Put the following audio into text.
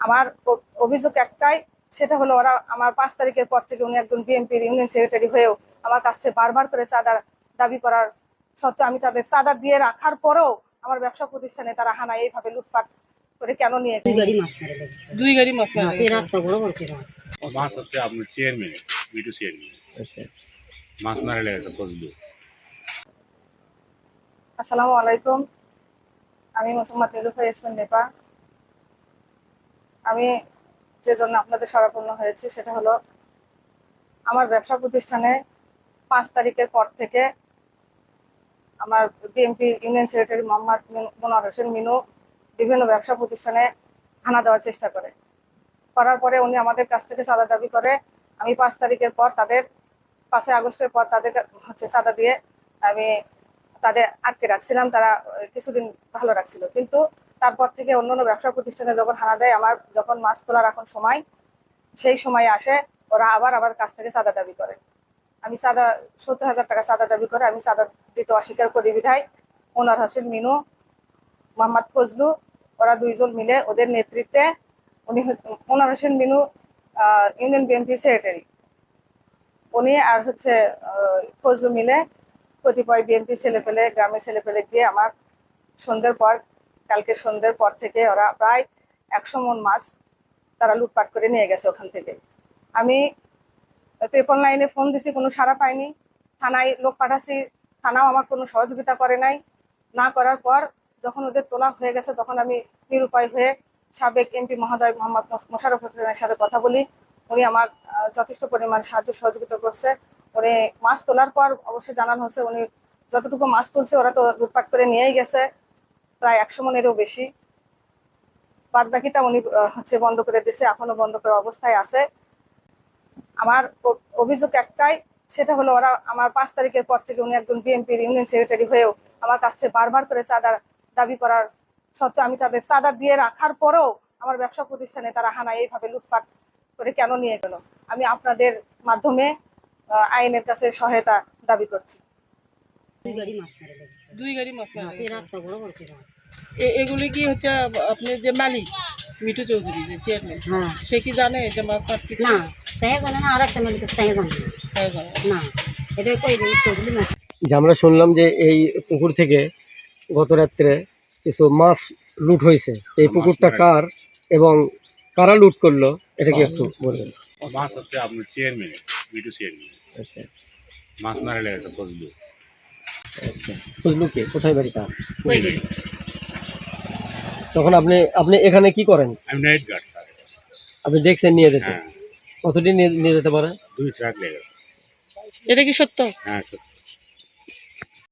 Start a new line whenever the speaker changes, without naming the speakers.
আমার অভিযোগ একটাই সেটা হলো ওরা আমার পাঁচ তারিখের পর থেকে উনি একজন বিএনপির ইউনিয়ন সেক্রেটারি হয়েও আমার কাছ থেকে বারবার করে চাঁদা দাবি করার সত্ত্বেও আমি তাদের চাঁদা দিয়ে রাখার পরেও আমার ব্যবসা প্রতিষ্ঠানে তারা হানা এইভাবে লুটপাট করে কেন নিয়ে
দুই গাড়ি মাছ মারে
দুই গাড়ি মাছ মারা
হ্যাঁ,
গেছে।
এই রাস্তা বড় বড় ছিল
মাছ হচ্ছে আপনার চেয়ারম্যান বিটু চেয়ারম্যান
আচ্ছা।
মাছ মারা লেগেছে ফজলু।
আসসালামু আলাইকুম। আমি মোসাম্মদ ইসমিন নেপা। আমি যে জন্য আপনাদের সরাপন্ন হয়েছি সেটা হলো আমার ব্যবসা প্রতিষ্ঠানে পাঁচ তারিখের পর থেকে আমার বিএনপি ইউনিয়ন সেক্রেটারি মোহাম্মদ মিন- মনোয়ার হোসেন মিনু বিভিন্ন ব্যবসা প্রতিষ্ঠানে হানা দেওয়ার চেষ্টা করে। করার পরে উনি আমাদের কাছ থেকে চাঁদা দাবি করে, আমি পাঁচ তারিখের পর তাদের, পাঁচই আগস্টের পর তাদের হচ্ছে চাঁদা দিয়ে আমি তাদের আটকে রাখছিলাম, তারা কিছুদিন ভালো রাখছিল। কিন্তু তারপর থেকে অন্য অন্য ব্যবসা প্রতিষ্ঠানে যখন হানা দেয়, আমার যখন মাছ তোলার এখন সময়, সেই সময় আসে, ওরা আবার আমার কাছ থেকে চাঁদা দাবি করে। আমি চাঁদা, সত্তর হাজার টাকা চাঁদা দাবি করে, আমি চাঁদা দিতে অস্বীকার করি বিধায় ওনার হোসেন মিনু, মোহাম্মদ ফজলু, ওরা দুইজন মিলে ওদের নেতৃত্বে উনি ওনার Hossain Minu union BNP secretary উনি আর হচ্ছে ফজলু মিলে কতিপয় বিএনপি ছেলেপেলে, গ্রামের ছেলেপেলে দিয়ে আমার সন্ধ্যের পর কালকে সন্ধ্যের পর থেকে ওরা প্রায় একশো মন মাছ তারা লুটপাট করে নিয়ে গেছে ওখান থেকে। আমি ত্রিপল লাইনে ফোন দিছি, কোনো সাড়া পাইনি। থানায় লোক পাঠাচ্ছি, থানাও আমার কোনো সহযোগিতা করে নাই। না করার পর যখন ওদের তোলা হয়ে গেছে, তখন আমি নিরুপায় হয়ে সাবেক এমপি মহোদয় মোহাম্মদ মোশারফ হোসেনের সাথে কথা বলি। উনি আমার যথেষ্ট পরিমাণ সাহায্য, সহযোগিতা করছে। উনি মাছ তোলার পর অবশ্যই জানানো হচ্ছে, উনি যতটুকু মাছ তুলছে, ওরা তো লুটপাট করে নিয়েই গেছে। প্রায় একশো মনেরও বেশি। বাদ বাকিটা উনি হচ্ছে বন্ধ করে দিয়েছে, এখনও বন্ধ করার অবস্থায় আছে। আমার অভিযোগ একটাই, সেটা হলো ওরা আমার পাঁচ তারিখের পর থেকে উনি একজন বিএনপির ইউনিয়ন সেক্রেটারি হয়েও আমার কাছ থেকে বারবার করে চাঁদা দাবি করার সত্ত্বেও আমি তাদের চাঁদা দিয়ে রাখার পরেও আমার ব্যবসা প্রতিষ্ঠানে তারা হানা এইভাবে লুটপাট করে কেন নিয়ে গেল? আমি আপনাদের মাধ্যমে আইনের কাছে সহায়তা দাবি করছি।
দুই গাড়ি মাছ মারে লেগেছে
দুই গাড়ি মাছ মারা
হ্যাঁ,
গেছে।
রাস্তা বড় বড় ছিল
এ- এগুলি কি হচ্ছে আপনি যে মালিক মিঠু চৌধুরী যে চেয়ারম্যান
হ্যাঁ।
সে কি জানে যে মাছ মারতেছে?
না তাই জানে না আর একটা মালিক তাই জানে না।
তাই জানে।
না এটা কই মাছ?
যে আমরা শুনলাম যে এই পুকুর থেকে গত রাত্রে কিছু মাছ লুট হয়েছে। এই পুকুরটা কার এবং কারা লুট করল এটা কি একটু বলবেন?
মাছ হচ্ছে আপনার চেয়ারম্যান বিটু চেয়ারম্যান
আচ্ছা।
মাছ মারা লেগেছে ফজলু
আচ্ছা কোথায় বাড়ি তার তখন আপনি আপনি এখানে কি করেন?
আমি নাইট গার্ড
আপনি দেখছেন নিয়ে যেতে?
হ্যাঁ।
কতদিন নিয়ে নিয়ে যেতে পারে?
দুই ট্রাক
এটা কি সত্য?
হ্যাঁ সত্যি।